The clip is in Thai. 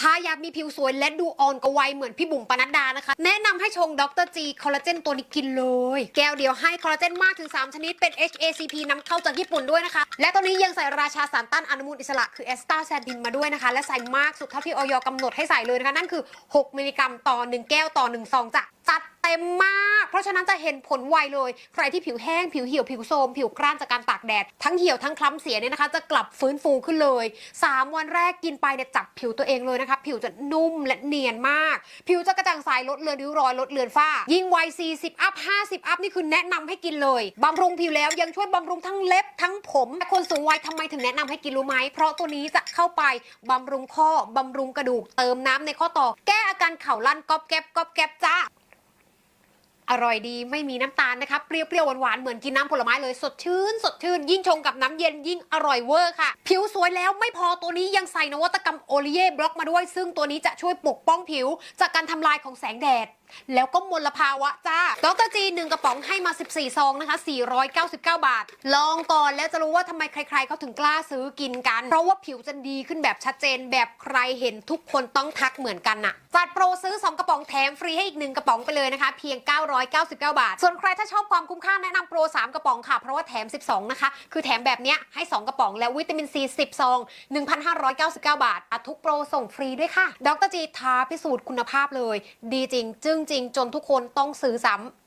ถ้าอยากมีผิวสวยและดูอ่อนกว่าวัยเหมือนพี่บุ๋มปนัดดานะคะ แนะนำให้ชงดรจีคอลลาเจนตัวนี้กินเลย แก้วเดียวให้คอลลาเจนมากถึง 3 ชนิดเป็น HACP นำเข้าจากญี่ปุ่นด้วยนะคะ และตัวนี้ยังใส่ราชาสารต้านอนุมูลอิสระคือแอสตาแซนดินมาด้วยนะคะ และใส่มากสุดเท่าที่ออยกำหนดให้ใส่เลยนะคะนั่นคือ 6 มิลลิกรัมต่อ 1 แก้วต่อ1ซองจะจัด เต็มมาก เพราะฉะนั้นจะเห็นผลไวเลย ใครที่ผิวแห้ง ผิวเหี่ยว ผิวโทรมผิวกร้านจากการตากแดด ทั้งเหี่ยวทั้งคล้ำเสียเนี่ยนะคะ จะกลับฟื้นฟูขึ้นเลย 3 วันแรกกินไปเนี่ยจับผิวตัวเองเลยนะคะ ผิวจะนุ่มและเนียนมาก ผิวจะกระจ่างใสลดเลือนริ้วรอยลดเลือนฝ้า ยิ่งวัย40 อัพ 50 อัพนี่คือแนะนำให้กินเลยบำรุงผิวแล้วยังช่วยบำรุงทั้งเล็บทั้งผมคนสูงวัยทำไมถึงแนะนำให้กินรู้ไหมเพราะตัวนี้จะเข้าไปบำรุงข้อบำรุงกระดูกเติมน้ำในข้อต่อ แก้อาการเข่าลั่นก๊อบแก๊บก๊อบแก๊บจ้า อร่อยดีไม่มีน้ำตาลนะคะเปรี้ยวๆหวานๆเหมือนกินน้ำผลไม้เลยสดชื่น สดชื่น ยิ่งชงกับน้ำเย็นยิ่งอร่อยเวอร์ค่ะ ผิวสวยแล้วไม่พอตัวนี้ยังใส่นวัตกรรมโอลิเย่บล็อกมาด้วย ซึ่งตัวนี้จะช่วยปกป้องผิว จากการทำลายของแสงแดดแล้วก็มลภาวะจ้า ดรจีหนึ่งกระป๋องให้มา 14 ซองนะคะ 499 บาท ลองก่อนแล้วจะรู้ว่าทำไมใครๆเขาถึงกล้าซื้อกินกัน เพราะว่าผิวจะดีขึ้นแบบชัดเจนแบบใครเห็นทุกคนต้องทักเหมือนกันน่ะ จัดโปรซื้อ 2 กระป๋องแถมฟรีให้อีก 1 กระป๋องไปเลยนะคะ เพียง999 บาท ส่วนใครถ้าชอบความคุ้มค่าแนะนำโปร 3 กระป๋องค่ะ เพราะว่าแถม 12 นะคะ คือแถมแบบเนี้ยให้ 2 กระป๋องแล้ววิตามินซี10ซอง 1,599 บาทอะทุกโปรส่งฟรีด้วยค่ะ ดรจีท้าพิสูจน์คุณภาพเลย ดีจริง จึ้งจริง จนทุกคนต้องซื้อซ้ำ